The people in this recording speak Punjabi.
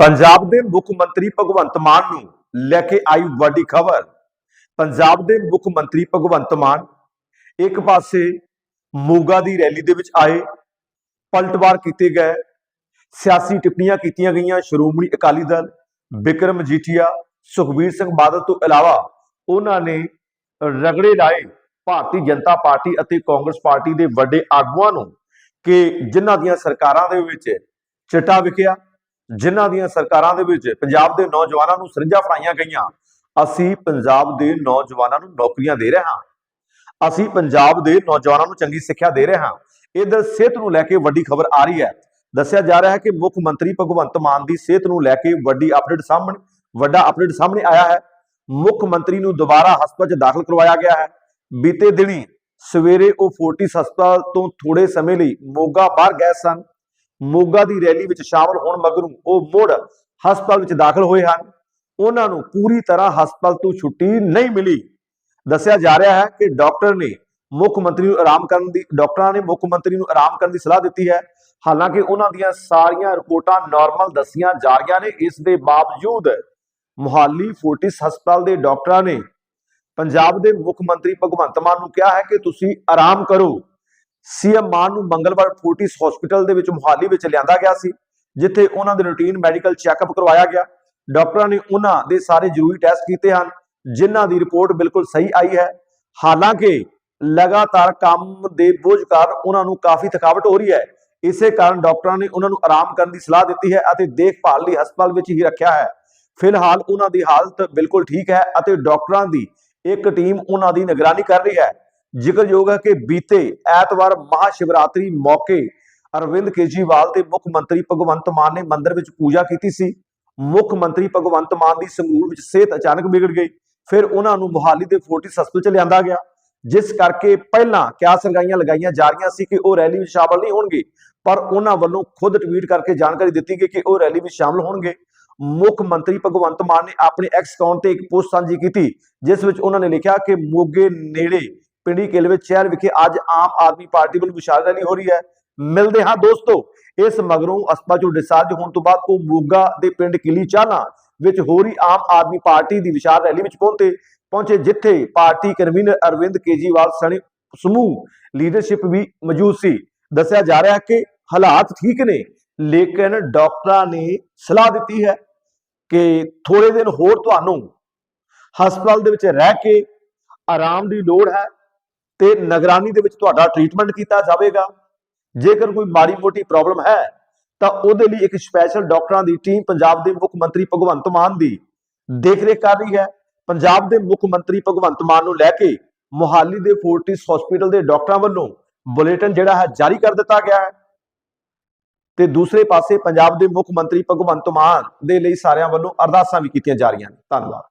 ਪੰਜਾਬ ਦੇ ਮੁੱਖ ਮੰਤਰੀ ਭਗਵੰਤ ਮਾਨ ਨੂੰ ਲੈ ਕੇ ਆਈ ਵੱਡੀ ਖਬਰ। ਪੰਜਾਬ ਦੇ ਮੁੱਖ ਮੰਤਰੀ ਭਗਵੰਤ ਮਾਨ ਇੱਕ ਪਾਸੇ ਮੋਗਾ ਦੀ ਰੈਲੀ ਦੇ ਵਿੱਚ ਆਏ, ਪਲਟਵਾਰ ਕੀਤੇ ਗਏ, ਸਿਆਸੀ ਟਿੱਪਣੀਆਂ ਕੀਤੀਆਂ ਗਈਆਂ, ਸ਼੍ਰੋਮਣੀ ਅਕਾਲੀ ਦਲ, ਬਿਕਰਮ ਮਜੀਠੀਆ ਸੁਖਬੀਰ ਸਿੰਘ ਬਾਦਲ ਤੋਂ ਇਲਾਵਾ ਉਹਨਾਂ ਨੇ ਰਗੜੇ ਲਾਏ ਭਾਰਤੀ ਜਨਤਾ ਪਾਰਟੀ ਅਤੇ ਕਾਂਗਰਸ ਪਾਰਟੀ ਦੇ ਵੱਡੇ ਆਗੂਆਂ ਨੂੰ ਕਿ ਜਿਨ੍ਹਾਂ ਦੀਆਂ ਸਰਕਾਰਾਂ ਦੇ ਵਿੱਚ ਚਿੱਟਾ ਵਿਕਿਆ। ਜਿਨ੍ਹਾਂ ਦੀਆਂ ਸਰਕਾਰਾਂ ਦੇ ਵਿੱਚ ਪੰਜਾਬ ਦੇ ਨੌਜਵਾਨਾਂ ਨੂੰ ਸਰਿੰਜਾਂ ਫੜਾਈਆਂ ਗਈਆਂ, ਅਸੀਂ ਪੰਜਾਬ ਦੇ ਨੌਜਵਾਨਾਂ ਨੂੰ ਨੌਕਰੀਆਂ ਦੇ ਰਹੇ ਹਾਂ। ਅਸੀਂ ਪੰਜਾਬ ਦੇ ਨੌਜਵਾਨਾਂ ਨੂੰ ਚੰਗੀ ਸਿੱਖਿਆ ਦੇ ਰਹੇ ਹਾਂ। ਇਧਰ ਸਿਹਤ ਨੂੰ ਲੈ ਕੇ ਵੱਡੀ ਖਬਰ ਆ ਰਹੀ ਹੈ। ਦੱਸਿਆ ਜਾ ਰਿਹਾ ਹੈ ਕਿ ਮੁੱਖ ਮੰਤਰੀ ਭਗਵੰਤ ਮਾਨ ਦੀ ਸਿਹਤ ਨੂੰ ਲੈ ਕੇ ਵੱਡੀ ਅਪਡੇਟ ਸਾਹਮਣੇ, ਵੱਡਾ ਅਪਡੇਟ ਸਾਹਮਣੇ ਆਇਆ ਹੈ। ਮੁੱਖ ਮੰਤਰੀ ਨੂੰ ਦੁਬਾਰਾ ਹਸਪਤਾਲ 'ਚ ਦਾਖਲ ਕਰਵਾਇਆ ਗਿਆ ਹੈ। ਬੀਤੇ ਦਿਨੀ ਸਵੇਰੇ ਉਹ ਫੋਰਟਿਸ ਹਸਪਤਾਲ ਤੋਂ ਥੋੜੇ ਸਮੇਂ ਲਈ ਮੋਗਾ ਬਾਹਰ ਗਏ ਸਨ। ਮੋਗਾ ਦੀ ਰੈਲੀ ਵਿੱਚ ਸ਼ਾਮਲ ਹੋਣ ਮਗਰੋਂ ਉਹ ਮੁੜ ਹਸਪਤਾਲ ਵਿੱਚ ਦਾਖਲ ਹੋਏ ਹਨ। ਉਹਨਾਂ ਨੂੰ ਪੂਰੀ ਤਰ੍ਹਾਂ ਹਸਪਤਾਲ ਤੋਂ ਛੁੱਟੀ ਨਹੀਂ ਮਿਲੀ। ਦੱਸਿਆ ਜਾ ਰਿਹਾ ਹੈ ਕਿ ਡਾਕਟਰ ਨੇ ਮੁੱਖ ਮੰਤਰੀ ਨੂੰ ਆਰਾਮ ਕਰਨ ਦੀ, ਡਾਕਟਰਾਂ ਨੇ ਮੁੱਖ ਮੰਤਰੀ ਨੂੰ ਆਰਾਮ ਕਰਨ ਦੀ ਸਲਾਹ ਦਿੱਤੀ ਹੈ। ਹਾਲਾਂਕਿ ਉਹਨਾਂ ਦੀਆਂ ਸਾਰੀਆਂ ਰਿਪੋਰਟਾਂ ਨਾਰਮਲ ਦੱਸੀਆਂ ਜਾ ਰਹੀਆਂ ਨੇ। ਇਸ ਦੇ ਬਾਵਜੂਦ ਮੁਹਾਲੀ ਫੋਰਟਿਸ ਹਸਪਤਾਲ ਦੇ ਡਾਕਟਰਾਂ ਨੇ ਪੰਜਾਬ ਦੇ ਮੁੱਖ ਮੰਤਰੀ ਭਗਵੰਤ ਮਾਨ ਨੂੰ ਕਿਹਾ ਹੈ ਕਿ ਤੁਸੀਂ ਆਰਾਮ ਕਰੋ। ਸੀਐਮ ਮਾਨ ਨੂੰ ਮੰਗਲਵਾਰ ਫੋਰਟਿਸ ਹਸਪੀਟਲ ਦੇ ਵਿੱਚ ਮੁਹਾਲੀ ਵਿੱਚ ਲਿਆਂਦਾ ਗਿਆ ਸੀ, ਜਿੱਥੇ ਉਹਨਾਂ ਦੇ ਰੂਟੀਨ ਮੈਡੀਕਲ ਚੈੱਕਅਪ ਕਰਵਾਇਆ ਗਿਆ। ਡਾਕਟਰਾਂ ਨੇ ਉਹਨਾਂ ਦੇ ਸਾਰੇ ਜ਼ਰੂਰੀ ਟੈਸਟ ਕੀਤੇ ਹਨ, ਜਿਨ੍ਹਾਂ ਦੀ ਰਿਪੋਰਟ ਬਿਲਕੁਲ ਸਹੀ ਆਈ ਹੈ। ਹਾਲਾਂਕਿ, ਲਗਾਤਾਰ ਕੰਮ ਦੇ ਬੋਝ ਕਾਰਨ ਉਹਨਾਂ ਨੂੰ ਕਾਫੀ ਥਕਾਵਟ ਹੋ ਰਹੀ ਹੈ। ਇਸੇ ਕਾਰਨ ਡਾਕਟਰਾਂ ਨੇ ਉਹਨਾਂ ਨੂੰ ਆਰਾਮ ਕਰਨ ਦੀ ਸਲਾਹ ਦਿੱਤੀ ਹੈ ਅਤੇ ਦੇਖਭਾਲ ਲਈ ਹਸਪਤਾਲ ਵਿੱਚ ਹੀ ਰੱਖਿਆ ਹੈ। ਫਿਲਹਾਲ ਉਹਨਾਂ ਦੀ ਹਾਲਤ ਬਿਲਕੁਲ ਠੀਕ ਹੈ ਅਤੇ ਡਾਕਟਰਾਂ ਦੀ ਇੱਕ ਟੀਮ ਉਹਨਾਂ ਦੀ ਨਿਗਰਾਨੀ ਕਰ ਰਹੀ ਹੈ। ਜ਼ਿਕਰਯੋਗ ਹੈ ਕਿ ਬੀਤੇ ਐਤਵਾਰ ਮਹਾਸ਼ਿਵਰਾਤਰੀ ਮੌਕੇ ਅਰਵਿੰਦ ਕੇਜਰੀਵਾਲ ਤੇ ਮੁੱਖ ਮੰਤਰੀ ਭਗਵੰਤ ਮਾਨ ਨੇ ਮੰਦਿਰ ਵਿੱਚ ਪੂਜਾ ਕੀਤੀ ਸੀ। ਮੁੱਖ ਮੰਤਰੀ ਭਗਵੰਤ ਮਾਨ ਦੀ ਸੰਗਰੂਰ ਵਿੱਚ ਸਿਹਤ ਅਚਾਨਕ ਵਿਗੜ ਗਈ। ਫਿਰ ਉਹਨਾਂ ਨੂੰ ਮੁਹਾਲੀ ਦੇ ਫੋਰਟਿਸ ਹਸਪਤਾਲ ਚ ਲਿਆਂਦਾ ਗਿਆ। ਜਿਸ ਕਰਕੇ ਪਹਿਲਾਂ ਕਿਆ ਲਗਾਈਆਂ ਲਗਾਈਆਂ ਜਾ ਰਹੀਆਂ ਸੀ ਕਿ ਉਹ ਰੈਲੀ ਵਿੱਚ ਸ਼ਾਮਲ ਨਹੀਂ ਹੋਣਗੇ, ਪਰ ਉਹਨਾਂ ਵੱਲੋਂ ਖੁਦ ਟਵੀਟ ਕਰਕੇ ਜਾਣਕਾਰੀ ਦਿੱਤੀ ਗਈ ਕਿ ਉਹ ਰੈਲੀ ਵਿੱਚ ਸ਼ਾਮਲ ਹੋਣਗੇ। ਮੁੱਖ ਮੰਤਰੀ ਭਗਵੰਤ ਮਾਨ ਨੇ ਆਪਣੇ ਐਕਸ ਅਕਾਊਂਟ ਤੇ ਇੱਕ ਪੋਸਟ ਸਾਂਝੀ ਕੀਤੀ, ਜਿਸ ਵਿੱਚ ਉਹਨਾਂ ਨੇ ਲਿਖਿਆ ਕਿ ਮੋਗੇ ਨੇੜੇ ਪਿੰਡੀ ਕਿਲਵੇ ਸ਼ਹਿਰ ਵਿਖੇ ਅੱਜ ਆਮ ਆਦਮੀ ਪਾਰਟੀ ਵੱਲੋਂ ਵਿਸ਼ਾਲ ਰੈਲੀ ਹੋ ਰਹੀ ਹੈ। ਮਿਲਦੇ ਹਾਂ ਦੋਸਤੋ, ਇਸ ਮਗਰੋਂ ਹਸਪਤਾਲ ਚੋਂ ਡਿਸਚਾਰਜ ਹੋਣ ਤੋਂ ਬਾਅਦ ਉਹ ਮੋਗਾ ਦੇ ਪਿੰਡ ਕਿਲੀ ਚਾਹਨਾ ਵਿੱਚ ਹੋ ਰਹੀ ਆਮ ਆਦਮੀ ਪਾਰਟੀ ਦੀ ਵਿਸ਼ਾਲ ਰੈਲੀ ਵਿੱਚ ਪਹੁੰਚੇ ਪਹੁੰਚੇ ਜਿੱਥੇ ਪਾਰਟੀ ਕਨਵੀਨਰ ਅਰਵਿੰਦ ਕੇਜੀਵਾਲ ਸਣੇ ਸਮੂਹ ਲੀਡਰਸ਼ਿਪ ਵੀ ਮੌਜੂਦ ਸੀ। ਦੱਸਿਆ ਜਾ ਰਿਹਾ ਹੈ ਕਿ ਹਾਲਾਤ ਠੀਕ ਨੇ, ਲੇਕਿਨ ਡਾਕਟਰਾਂ ਨੇ ਸਲਾਹ ਦਿੱਤੀ ਹੈ ਕਿ ਥੋੜੇ ਦਿਨ ਹੋਰ ਤੁਹਾਨੂੰ ਹਸਪਤਾਲ ਦੇ ਵਿੱਚ ਰਹਿ ਕੇ ਆਰਾਮ ਦੀ ਲੋੜ ਹੈ। ਤੇ ਨਿਗਰਾਨੀ ਦੇ ਵਿੱਚ ਤੁਹਾਡਾ ਟ੍ਰੀਟਮੈਂਟ ਕੀਤਾ ਜਾਵੇਗਾ। ਜੇਕਰ ਕੋਈ ਮਾੜੀ ਮੋਟੀ ਪ੍ਰੋਬਲਮ ਹੈ, ਤਾਂ ਉਹਦੇ ਲਈ ਇੱਕ ਸਪੈਸ਼ਲ ਡਾਕਟਰਾਂ ਦੀ ਟੀਮ ਪੰਜਾਬ ਦੇ ਮੁੱਖ ਮੰਤਰੀ ਭਗਵੰਤ ਮਾਨ ਦੀ ਦੇਖਰੇਖ ਕਰ ਰਹੀ ਹੈ। ਪੰਜਾਬ ਦੇ ਮੁੱਖ ਮੰਤਰੀ ਭਗਵੰਤ ਮਾਨ ਨੂੰ ਲੈ ਕੇ ਮੁਹਾਲੀ ਦੇ ਫੋਰਟਿਸ ਹਸਪੀਟਲ ਦੇ ਡਾਕਟਰਾਂ ਵੱਲੋਂ ਬੁਲੇਟਿਨ ਜਿਹੜਾ ਹੈ ਜਾਰੀ ਕਰ ਦਿੱਤਾ ਗਿਆ ਹੈ। ਤੇ ਦੂਸਰੇ ਪਾਸੇ ਪੰਜਾਬ ਦੇ ਮੁੱਖ ਮੰਤਰੀ ਭਗਵੰਤ ਮਾਨ ਦੇ ਲਈ ਸਾਰਿਆਂ ਵੱਲੋਂ ਅਰਦਾਸਾਂ ਵੀ ਕੀਤੀਆਂ ਜਾ ਰਹੀਆਂ ਨੇ। ਧੰਨਵਾਦ।